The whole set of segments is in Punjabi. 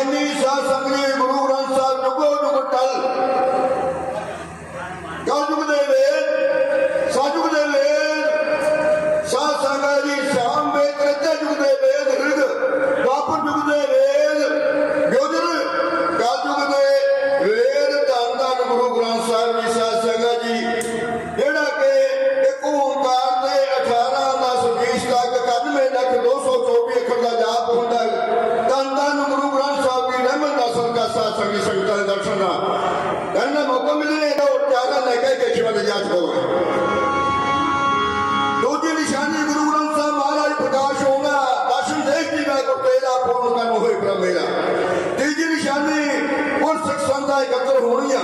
गांधी शासक ने ਮੌਕਾ ਮਿਲਣਾ ਇਹਦਾ, ਉਹ ਤਿਆਗਾ ਲੈ ਕੇ ਕੇਸ਼ੀ ਵੱਲ ਜਾ ਸਕੋਗੇ ਦੂਜੀ ਨਿਸ਼ਾਨੀ ਗੁਰੂ ਗ੍ਰੰਥ ਸਾਹਿਬ ਮਹਾਰਾਜ ਪ੍ਰਕਾਸ਼ ਹੋਣਾ ਦਰਸ਼ਨ ਦੇਖ ਦੀ ਮੈਂ ਕੋ ਪਹਿਲਾ ਪੂਰਨ ਕਰਨ ਹੋਏ ਪ੍ਰਮੇਰਾ ਤੀਜੀ ਨਿਸ਼ਾਨੀ ਉਹ ਸਿੱਖ ਸੰਗਤਾਂ ਇਕੱਤਰ ਹੋਣੀਆਂ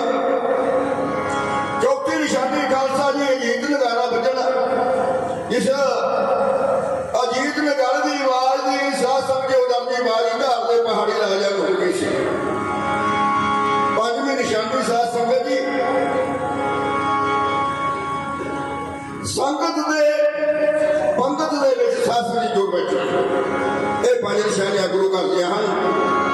ਸੰਗਤ ਦੇ, ਪੰਗਤ ਦੇ ਵਿੱਚ ਸਾਸਰੀ ਜੁੜ ਬੈਠੇ ਇਹ ਪੰਜ ਨਿਸ਼ਾਨੀਆਂ ਗੁਰੂ ਘਰ ਦੀਆਂ ਹਨ।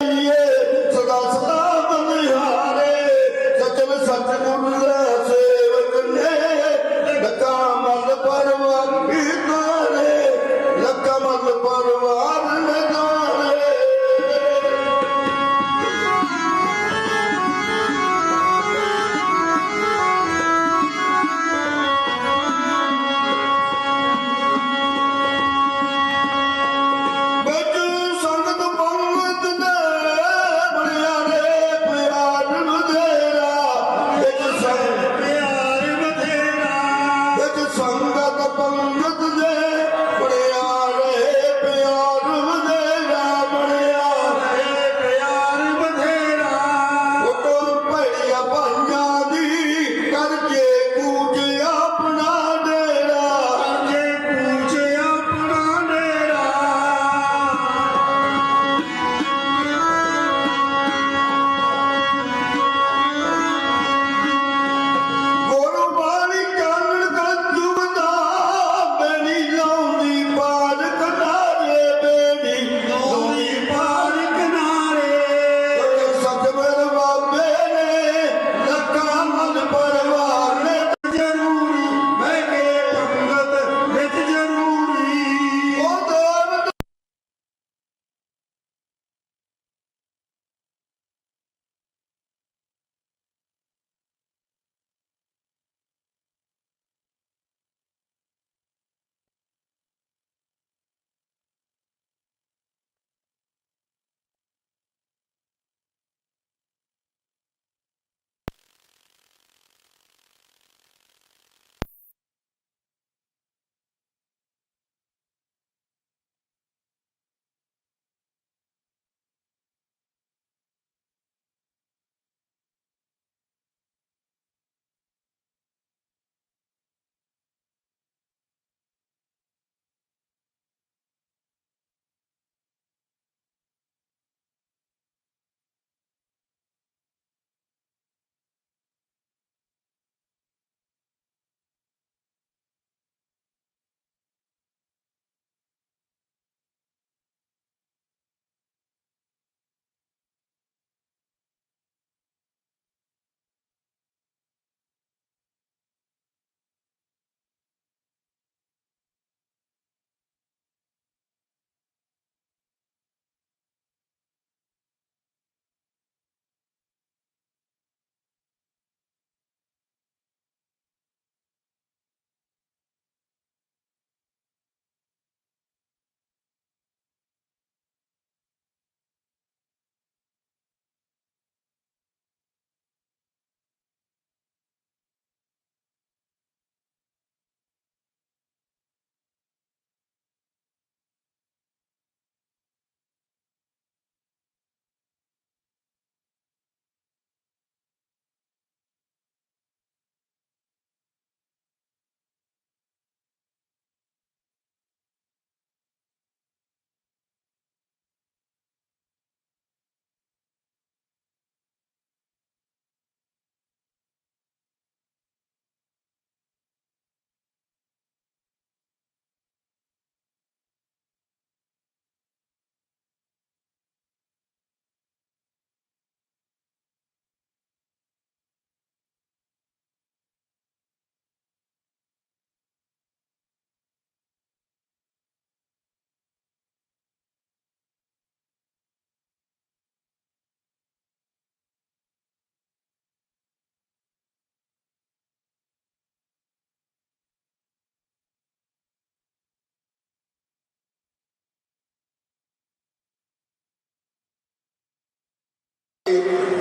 Yeah.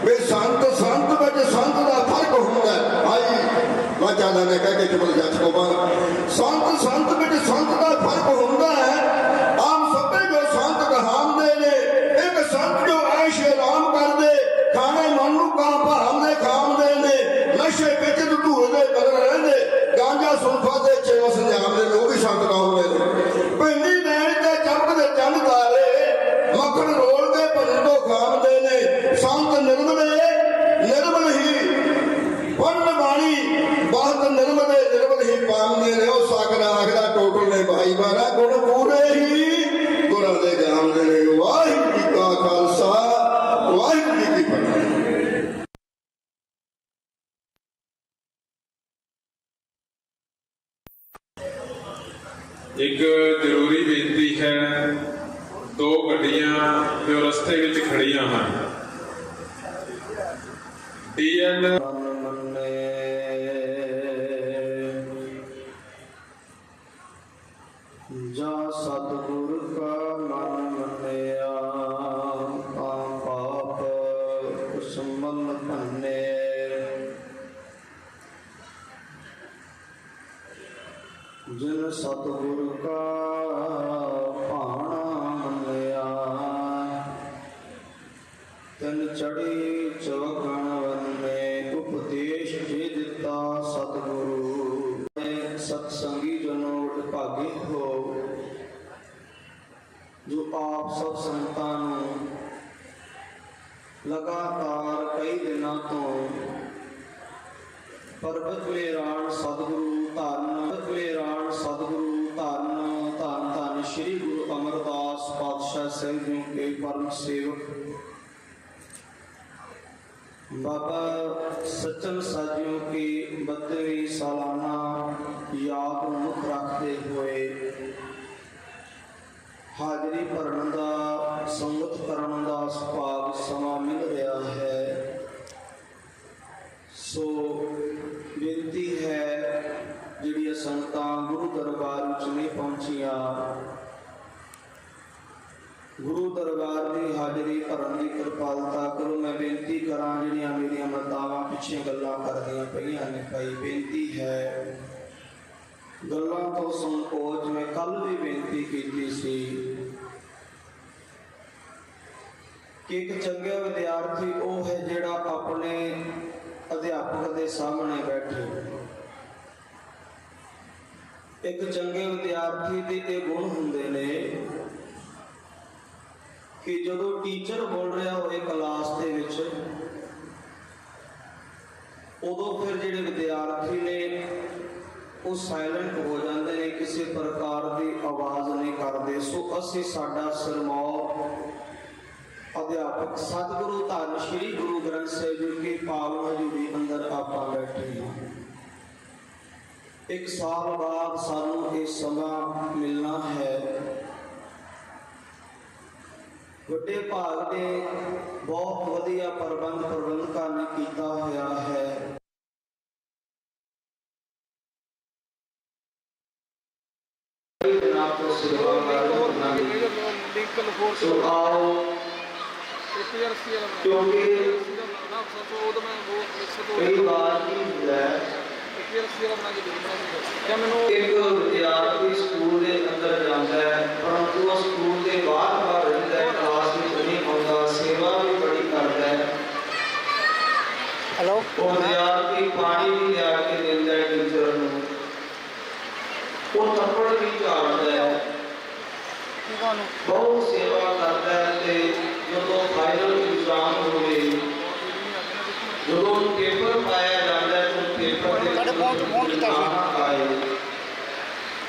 ਬੇ ਸੰਤ ਸੰਤ ਵਿੱਚ ਸੰਤ ਦਾ ਫ਼ਰਕ ਹੁੰਦਾ ਹੈ। ਭਾਈ ਵਾਚਾ ਦਾ ਨੇ ਕਹਿ ਕੇ ਚੁੱਪ ਜਾ ਸਕੋ ਸੰਤ ਸੰਤ ਸਤਿਗੁਰ ਕਾ ਭਾਣਾ ਮੰਨਿਆ ਤਨ ਚੜੀ ਚਵਕਣ ਵੰਨੇ ਉਪਦੇਸ਼ ਜੇ ਦਿੱਤਾ ਸਤਿਗੁਰੂ। ਸਤ ਸੰਗੀ ਜਨੋ ਭਾਗੇ ਹੋ। ਜੋ ਆਪ ਸਭ ਸੰਤਾਂ ਨੂੰ ਲਗਾਤਾਰ ਕਈ ਦਿਨਾਂ ਤੋਂ ਪਰਬਤ ਮੇਰਾਣ ਸਤਿਗੁਰੂ ਧੰਨ ਮੇਰਾਣ ਸਤਿਗੁਰੂ ਧੰਨ ਧੰਨ ਧੰਨ ਸ੍ਰੀ ਗੁਰੂ ਅਮਰਦਾਸ ਪਾਤਸ਼ਾਹ ਸਾਹਿਬ ਜੀ ਕੇ ਪਰਮ ਸੇਵਕ। ਬਾਬਾ ਸਚਨ ਸਾਜਿਓ ਕੀ 32ਵੀਂ ਸਾਲਾਨਾ ਯਾਦ ਨੂੰ ਮੁੱਖ ਰੱਖਦੇ ਹੋਏ ਹਾਜ਼ਰੀ ਭਰਨ ਦਾ, ਸੰਗਤ ਕਰਨ ਦਾ ਸੁਭਾਗ ਸਮਾਂ ਮਿਲ ਰਿਹਾ ਹੈ ਸੋ ਬੇਨਤੀ ਹੈ ਜਿਹੜੀਆਂ ਸੰਗਤਾਂ ਗੁਰੂ ਦਰਬਾਰ ਵਿੱਚ ਨਹੀਂ ਪਹੁੰਚੀਆਂ। ਗੁਰੂ ਦਰਬਾਰ ਦੀ ਹਾਜ਼ਰੀ ਭਰਨ ਦੀ ਕਿਰਪਾਲਤਾ ਕਰੋ। ਮੈਂ ਬੇਨਤੀ ਕਰਾਂ, ਜਿਹੜੀਆਂ ਮੇਰੀਆਂ ਮਰਦਾਵਾਂ ਪਿੱਛੇ ਗੱਲਾਂ ਕਰਦੀਆਂ ਪਈਆਂ ਨੇ, ਭਾਈ, ਬੇਨਤੀ ਹੈ। ਗੱਲਾਂ ਤੋਂ ਸੰਕੋਚ ਮੈਂ ਕੱਲ ਵੀ ਬੇਨਤੀ ਕੀਤੀ ਸੀ ਕਿ ਇੱਕ ਚੰਗਾ ਵਿਦਿਆਰਥੀ ਉਹ ਹੈ ਜਿਹੜਾ ਆਪਣੇ ਅਧਿਆਪਕ ਦੇ ਸਾਹਮਣੇ ਬੈਠੇ। ਇੱਕ ਚੰਗੇ ਵਿਦਿਆਰਥੀ ਦੇ ਇਹ ਗੁਣ ਹੁੰਦੇ ਨੇ ਕਿ ਜਦੋਂ ਟੀਚਰ ਬੋਲ ਰਿਹਾ ਹੋਵੇ ਕਲਾਸ ਦੇ ਵਿੱਚ, ਉਦੋਂ ਫਿਰ ਜਿਹੜੇ ਵਿਦਿਆਰਥੀ ਨੇ ਉਹ ਸਾਇਲੈਂਟ ਹੋ ਜਾਂਦੇ ਨੇ, ਕਿਸੇ ਪ੍ਰਕਾਰ ਦੀ ਆਵਾਜ਼ ਨਹੀਂ ਕਰਦੇ। ਸੋ ਅਸੀਂ ਸਾਡਾ ਸਰਮੌਰ ਅਧਿਆਪਕ ਸਤਿਗੁਰੂ ਧੰਨ ਸ੍ਰੀ ਗੁਰੂ ਗ੍ਰੰਥ ਸਾਹਿਬ ਜੀ ਕੀ ਪਾਵਨ ਹਜ਼ੂਰੀ ਅੰਦਰ ਆਪਾਂ ਬੈਠੇ ਹਾਂ। ਇੱਕ ਸਾਲ ਬਾਅਦ ਸਾਨੂੰ ਇਹ ਸਮਾਂ ਮਿਲਣਾ ਹੈ ਵੱਡੇ ਭਾਗ ਦੇ ਬਹੁਤ ਵਧੀਆ ਪ੍ਰਬੰਧ ਪ੍ਰਬੰਧਕਾਂ ਨੇ ਕੀਤਾ ਹੋਇਆ ਹੈ ਜਨਾਬ ਤੋਂ ਸੇਵਾ ਕਰਨ ਦੀ ਲਿੰਕਨ ਫੋਰਸ ਸੋ ਆਓ ਪੀਆਰਸੀ ਵਾਲਾ ਕਿਉਂਕਿ ਨਾ ਸੋ ਉਹਦਾ ਮੈਂ ਉਹ ਮਿਕਸ ਤੋਂ ਕਈ ਵਾਰ ਕੀ ਹੁੰਦਾ ਹੈ ਪੀਆਰਸੀ ਵਾਲਾ ਬਣਾ ਕੇ ਦੇ ਦਿੰਦਾ ਜਾਂ ਮੈਨੂੰ ਇੱਕ ਵਿਦਿਆਰਥੀ ਸਕੂਲ ਦੇ ਅੰਦਰ ਜਾਂਦਾ ਹੈ ਪਰੰਤੂ ਉਹ ਸਕੂਲ ਦੇ ਬਾਹਰ ਬਾਹਰ ਰਹਿੰਦਾ ਹੈ ਕਲਾਸ ਵਿੱਚ ਨਹੀਂ ਆਉਂਦਾ ਸੇਵਾ ਵੀ ਬੜੀ ਕਰਦਾ ਹੈ। ਹੈਲੋ? ਉਹ ਵਿਦਿਆਰਥੀ ਪਾਣੀ ਵੀ ਲਿਆ ਕੇ ਦਿੰਦਾ ਹੈ ਟੀਚਰ ਨੂੰ। ਉਹ ਥੱਪੜ ਵੀ ਝਾੜਦਾ ਹੈ। ਤੁਹਾਨੂੰ ਬਹੁਤ ਸੇਵਾ ਕਰਦਾ ਹੈ ਤੇ ਜਦੋਂ ਫਾਈਨਲ ਇਗਜ਼ਾਮ ਹੋਵੇ ਜਦੋਂ ਪੇਪਰ ਪਾਇਆ ਜਾਂਦਾ ਹੈ ਤਾਂ ਪੇਪਰ ਦੇ ਤੁਹਾਡੇ ਫੋਨ 'ਚ ਫੋਨ ਕੀਤਾ ਸੀ?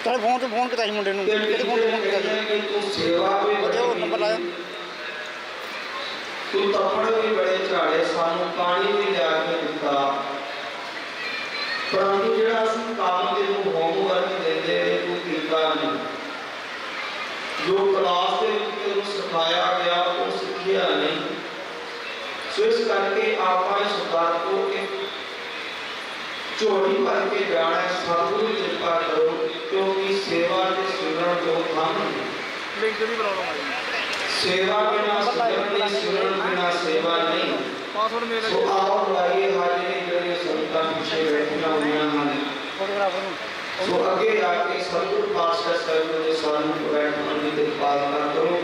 ਤੁਹਾਡੇ ਫੋਨ ਤੇ ਫੋਨ ਕੀਤਾ ਸੀ ਮੁੰਡੇ ਨੂੰ। ਕਿਹੜੇ ਫੋਨ ਤੇ ਫੋਨ ਕੀਤਾ ਸੀ? ਤੂੰ ਉਹਦੇ ਉਹ ਨੰਬਰ ਲਾਇਆ। ਤੂੰ ਤੱਪੜ ਵੀ ਬੜੇ ਝਾੜੇ ਸਾਨੂੰ ਪਾਣੀ ਵੀ ਲਿਆ ਕੇ ਦਿੱਤਾ ਪਰੰਤੂ ਜਿਹੜਾ ਅਸੀਂ ਕੰਮ ਦੇ ਨੂੰ ਹੋਮਵਰਕ ਦਿੰਦੇ ਤੂੰ ਕੀਤਾ ਨਹੀਂ ਜੋ ਕਲਾਸ ਦੇ ਵਿੱਚ ਤੈਨੂੰ ਸਿਖਾਇਆ ਗਿਆ ਉਹ ਸਿੱਖਿਆ ਨਹੀਂ ਸੋ ਇਸ ਕਰਕੇ ਆਪਾਂ ਇਸ ਗੱਲ ਤੋਂ ਇੱਕ ਝੋਲੀ ਭਰ ਕੇ ਜਾਣਾ ਹੈ, ਸਤਿਗੁਰੂ ਦੀ ਕਿਰਪਾ ਕਰੋ ਕਿਉਂਕਿ ਸੇਵਾ ਤੇ ਸਿਮਰਨ ਜੋ ਕੰਮ ਨੇ ਲਿੰਕ ਦੀ ਪ੍ਰੋਬਲਮ ਆ ਗਈ ਸੇਵਾ ਬਿਨਾ ਸਿਮਰਨ ਨਹੀਂ ਸਿਮਰਨ ਬਿਨਾ ਸੇਵਾ ਨਹੀਂ ਪਾਸਵਰਡ ਮੇਰਾ ਸੋ ਆਓ ਲਾਈਏ ਹਾਜ਼ਰੀ ਜਿਹੜੇ ਸੰਤਾਂ ਪਿੱਛੇ ਬੈਠੀਆਂ ਹੋਈਆਂ ਹਨ ਫੋਟੋਗ੍ਰਾਫਰ ਨੂੰ ਸੋ ਅੱਗੇ ਆ ਕੇ ਸਤਿਗੁਰ ਪਾਤਸ਼ਾਹ ਸਾਹਿਬ ਦੇ ਸਾਨੂੰ ਬੈਠਣ ਦੀ ਕਿਰਪਾਲਤਾ ਕਰੋ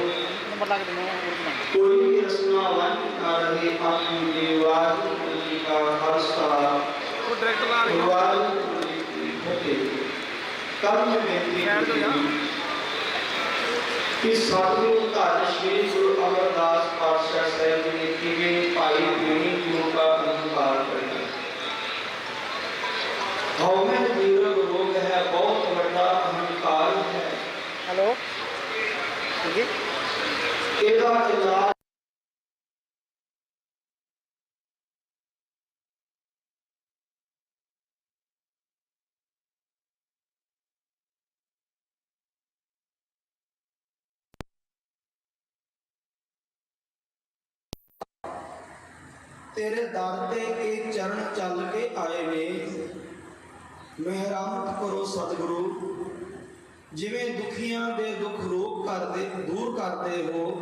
ਨੰਬਰ ਲਾ ਕੇ ਦਿੰਦਾ ਹਾਂ ਹੋਰ ਬਣਾ ਕੋਈ ਵੀ ਰਸਨਾ ਵੰਨ ਨਾ ਰਹੇ ਆਪਣੀ ਦੀ ਵਾਹਿਗੁਰੂ ਜੀ ਕਾ ਖਾਲਸਾ ਉਹ ਡਾਇਰੈਕਟ ਲਾ ਰਿਹਾ ਵਾਹਿਗੁਰੂ ਜੀ ਕੀ ਫਤਿਹ ਕੱਲ ਮੈਂ ਬੇਨਤੀ ਖੈਰ ਤੋਂ ਜਾ। ਕੀਤੀ ਕਿ ਸਤਿਗੁਰੂ ਧੰਨ ਸ਼੍ਰੀ ਗੁਰੂ ਅਮਰਦਾਸ ਪਾਤਸ਼ਾਹ ਸਾਹਿਬ ਜੀ ਨੇ ਕਿਵੇਂ ਭਾਈ ਗੁਣੀ ਗੁਰੂ ਦਾ ਅਨੁਭਵ ਕਰਿਆ ਹਉਮੈ ਜੀਵ ਰੋਗ ਹੈ ਬਹੁਤ ਵੱਡਾ ਅਹੰਕਾਰ ਹੈ। ਹੈਲੋ ਜੀ ਇਹਦਾ ਇਲਾਜ ਤੇਰੇ ਦਰ ਤੇ ਇਹ ਚਰਨ ਚੱਲ ਕੇ ਆਏ ਨੇ। ਮਿਹਰਮਤ ਕਰੋ ਸਤਿਗੁਰੂ, ਜਿਵੇਂ ਦੁਖੀਆਂ ਦੇ ਦੁੱਖ ਰੋਗ ਕਰਦੇ, ਦੂਰ ਕਰਦੇ ਹੋ।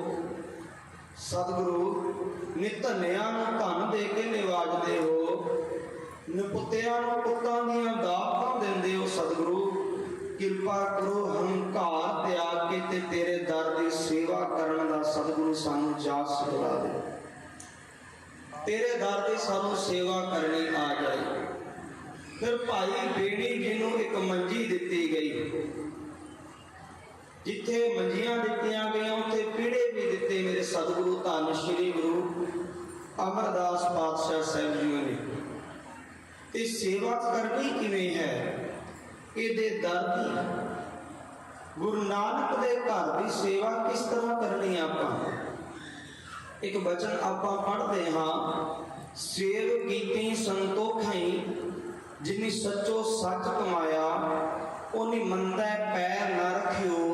ਸਤਿਗੁਰੂ ਨਿਤਨਿਆਂ ਨੂੰ ਧਨ ਦੇ ਕੇ ਨਿਵਾਜਦੇ ਹੋ। ਨਿਪੁੱਤਿਆਂ ਨੂੰ ਪੁੱਤਾਂ ਦੀਆਂ ਦਾਤਾਂ ਦਿੰਦੇ ਹੋ ਸਤਿਗੁਰੂ। ਕਿਰਪਾ ਕਰੋ ਹੰਕਾਰ ਤਿਆਗ ਕੇ ਤੇ ਤੇਰੇ ਦਰ ਦੀ ਸੇਵਾ ਕਰਨ ਦਾ ਸਤਿਗੁਰੂ ਸਾਨੂੰ ਜਾਚ ਸਿਖਾ ਦੇ। ਤੇਰੇ ਦਰ ਦੀ ਸਾਨੂੰ ਸੇਵਾ ਕਰਨੀ ਆ ਜਾਏ। ਫਿਰ ਭਾਈ ਬੇੜੀ ਜਿਹਨੂੰ ਇੱਕ ਮੰਜੀ ਦਿੱਤੀ ਗਈ। ਜਿੱਥੇ ਮੰਜੀਆਂ ਦਿੱਤੀਆਂ ਗਈਆਂ, ਉੱਥੇ ਪੀੜੇ ਵੀ ਦਿੱਤੇ ਮੇਰੇ ਸਤਿਗੁਰੂ ਧੰਨ ਸ਼੍ਰੀ ਗੁਰੂ ਅਮਰਦਾਸ ਪਾਤਸ਼ਾਹ ਸਾਹਿਬ ਜੀ ਨੇ। ਤੇ ਸੇਵਾ ਕਰਨੀ ਕਿਵੇਂ ਹੈ? ਇਹਦੇ ਦਰ ਦੀ ਗੁਰੂ ਨਾਨਕ ਦੇ ਘਰ ਦੀ ਸੇਵਾ ਕਿਸ ਤਰ੍ਹਾਂ ਕਰਨੀ ਆਪਾਂ? ਇੱਕ ਬਚਨ ਆਪਾਂ ਪੜ੍ਹਦੇ ਹਾਂ, ਸੇਵ ਕੀਤੀ ਸੰਤੋਖਈ ਜਿਨੀ ਸੱਚੋ ਸੱਚ ਕਮਾਇਆ ਉਨੀ ਮੰਦਾ ਪੈਰ ਨਾ ਰਖਿਓ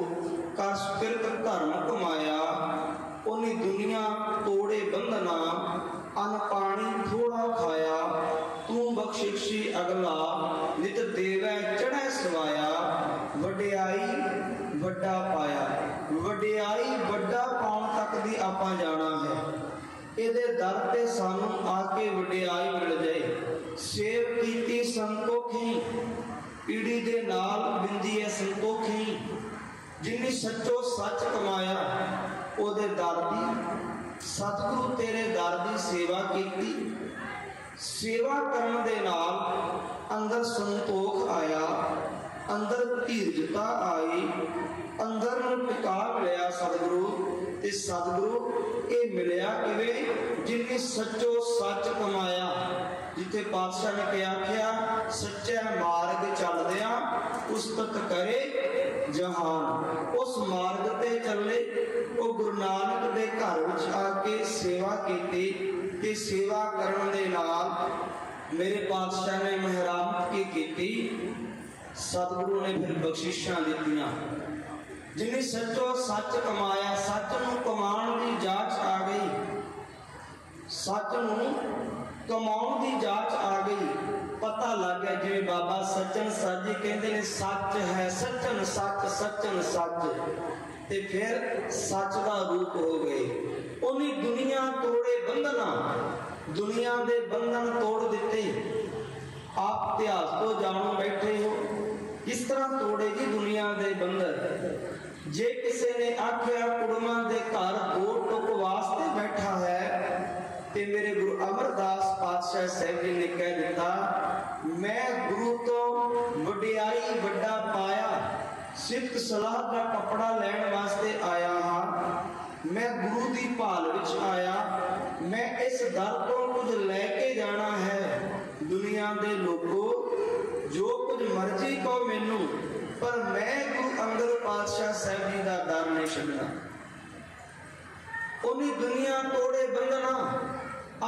ਕਸ ਕਿਰਤ ਧਰਮ ਕਮਾਇਆ ਉਨੀ ਦੁਨੀਆ ਤੋੜੇ ਬੰਧਨਾ, ਅਨ ਪਾਣੀ ਥੋੜਾ ਖਾਇਆ, ਤੂੰ ਬਖਸ਼ਿਸ਼ੀ ਅਗਲਾ, ਨਿਤ ਦੇਵੈ ਚੜੈ ਸਵਾਇਆ, ਵਡਿਆਈ ਵੱਡਾ ਪਾਇਆ, ਵਡਿਆਈ ਵੱਡਾ ਪਾਉਣ ਤੱਕ ਦੀ ਆਪਾਂ ਜਾਣਾ ਹੈ ਇਹਦੇ ਦਰ ਤੇ ਸਾਨੂੰ ਆ ਕੇ ਵਡਿਆਈ ਮਿਲ ਜਾਏ। ਸੇਵ ਕੀਤੀ ਸੰਤੋਖੀ ਪੀੜੀ ਦੇ ਨਾਲ ਬਿੰਦੀ ਹੈ ਸੰਤੋਖੀ ਜਿਨੀ ਸੱਚੋ ਸੱਚ ਕਮਾਇਆ, ਉਹਦੇ ਦਰ ਦੀ, ਸਤਿਗੁਰੂ ਤੇਰੇ ਦਰ ਦੀ ਸੇਵਾ ਕੀਤੀ। ਸੇਵਾ ਕਰਨ ਦੇ ਨਾਲ ਅੰਦਰ ਸੰਤੋਖ ਆਇਆ, ਅੰਦਰ ਧੀਰਜਤਾ ਆਈ, ਅੰਦਰ ਨੂੰ ਟਿਕਾ ਮਿਲਿਆ ਸਤਿਗੁਰੂ। ਤੇ ਸਤਿਗੁਰੂ, ਇਹ ਮਿਲਿਆ ਕਿਵੇਂ? ਜਿਨੇ ਸੱਚੋ ਸੱਚ ਕਮਾਇਆ। ਜਿੱਥੇ ਪਾਤਸ਼ਾਹ ਨੇ ਕਿਹਾ, ਆਖਿਆ, ਸੱਚਾ ਮਾਰਗ ਚੱਲਦਿਆਂ ਉਸਤਤ ਕਰੇ ਜਹਾਨ। ਉਸ ਮਾਰਗ ਤੇ ਚੱਲੇ, ਉਹ ਗੁਰੂ ਨਾਨਕ ਦੇ ਘਰ ਵਿੱਚ ਆ ਕੇ ਸੇਵਾ ਕੀਤੀ ਤੇ ਸੇਵਾ ਕਰਨ ਦੇ ਨਾਲ ਮੇਰੇ ਪਾਤਸ਼ਾਹ ਨੇ ਮਹਿਰਾਮਤ ਕੀ ਕੀਤੀ? ਸਤਿਗੁਰੂ ਨੇ ਫਿਰ ਬਖਸ਼ਿਸ਼ਾਂ ਦਿੱਤੀਆਂ। ਜਿਹਨੇ ਸੱਚੋ ਸੱਚ ਕਮਾਇਆ, ਸੱਚ ਨੂੰ ਕਮਾਉਣ ਦੀ ਜਾਂਚ ਆ ਗਈ। ਸੱਚ ਨੂੰ ਕਮਾਉਣ ਦੀ ਜਾਂਚ ਆ ਗਈ। ਪਤਾ ਲੱਗ ਗਿਆ ਜਿਵੇਂ ਬਾਬਾ ਸੱਚਨ ਸਰ ਕਹਿੰਦੇ ਨੇ, ਸੱਚ ਹੈ ਸੱਚਨ ਸੱਚ ਸੱਚਨ ਸੱਚ। ਤੇ ਫਿਰ ਸੱਚ ਦਾ ਰੂਪ ਹੋ ਗਏ। ਉਹਨੇ ਦੁਨੀਆ ਤੋੜੇ ਬੰਧਨਾ, ਦੁਨੀਆ ਦੇ ਬੰਧਨ ਤੋੜ ਦਿੱਤੇ। ਆਪ ਇਤਿਹਾਸ ਤੋਂ ਜਾਣੋ ਬੈਠੇ ਹੋ। ਕਿਸ ਤਰ੍ਹਾਂ ਤੋੜੇ ਜੀ ਦੁਨੀਆ ਦੇ ਬੰਧਨ? ਜੇ ਕਿਸੇ ਨੇ ਆਖਿਆ, ਕੁੜਮਾਂ ਦੇ ਘਰ ਦੋ ਟੁਕ ਵਾਸਤੇ ਬੈਠਾ ਹੈ, ਤੇ ਮੇਰੇ ਗੁਰੂ ਅਮਰਦਾਸ ਪਾਤਸ਼ਾਹ ਸਾਹਿਬ ਜੀ ਨੇ ਕਹਿ ਦਿੱਤਾ, ਮੈਂ ਗੁਰੂ ਤੋਂ ਵਡਿਆਈ ਵੱਡਾ ਪਾਇਆ, ਸਿਫਤ ਸਲਾਹ ਦਾ ਕਪੜਾ ਲੈਣ ਵਾਸਤੇ ਆਇਆ ਹਾਂ, ਮੈਂ ਗੁਰੂ ਦੀ ਭਾਲ ਵਿੱਚ ਆਇਆ, ਮੈਂ ਇਸ ਦਰ ਤੋਂ ਕੁਝ ਲੈ ਕੇ ਜਾਣਾ ਹੈ। ਦੁਨੀਆ ਦੇ ਲੋਕੋ, ਜੋ ਕੁਝ ਮਰਜ਼ੀ ਕਹੋ ਮੈਨੂੰ ਪਰ ਮੈਂ ਗੁਰੂ ਅੰਗਦ ਪਾਤਸ਼ਾਹ ਸਾਹਿਬ ਜੀ ਦਾ ਦਰ ਨਹੀਂ ਛੱਡਣਾ। ਉਹਨੇ ਦੁਨੀਆ ਤੋੜੇ ਬੰਧਨਾ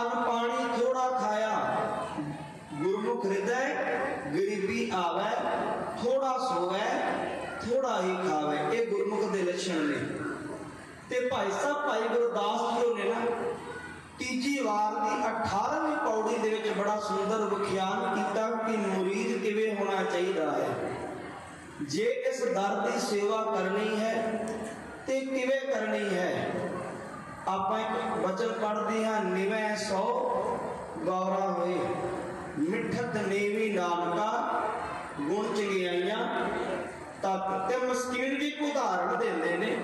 ਅਨ ਪਾਣੀ ਥੋੜਾ ਖਾਇਆ। ਗੁਰਮੁਖ ਹਿਰਦੈ, ਗਰੀਬੀ ਆਵੇ, ਥੋੜਾ ਸੋਵੇ, ਥੋੜਾ ਹੀ ਖਾਵੇ। ਇਹ ਗੁਰਮੁਖ ਦੇ ਲੱਛਣ ਨੇ। ਤੇ ਭਾਈ ਸਾਹਿਬ, ਭਾਈ ਗੁਰਦਾਸ ਜੀ ਨੇ ਨਾ, ਤੀਜੀ ਵਾਰ ਦੀ 18ਵੀਂ ਪੌੜੀ ਦੇ ਵਿੱਚ ਬੜਾ ਸੁੰਦਰ ਵਿਖਿਆਨ ਕੀਤਾ ਕਿ ਮੁਰੀਦ ਕਿਵੇਂ ਹੋਣਾ ਚਾਹੀਦਾ ਹੈ। ਜੇ ਇਸ ਦਰ ਦੀ ਸੇਵਾ ਕਰਨੀ ਹੈ, ਤੇ ਕਿਵੇਂ ਕਰਨੀ ਹੈ? ਆਪਾਂ ਇੱਕ ਬਚਨ ਪੜ੍ਹਦੇ ਹਾਂ, ਨਿਵੈ ਸੋ ਗੌਰਾ ਹੋਏ। ਮਿੱਠਤ ਨੀਵੀ ਨਾਨਕਾ ਗੁਣ ਚੰਗਿਆਈਆਂ ਤੱਕ ਤੇ ਮਸਕੀਨ ਦੀ ਉਦਾਹਰਣ ਦਿੰਦੇ ਨੇ।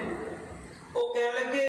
ਉਹ ਕਹਿਣ ਲੱਗੇ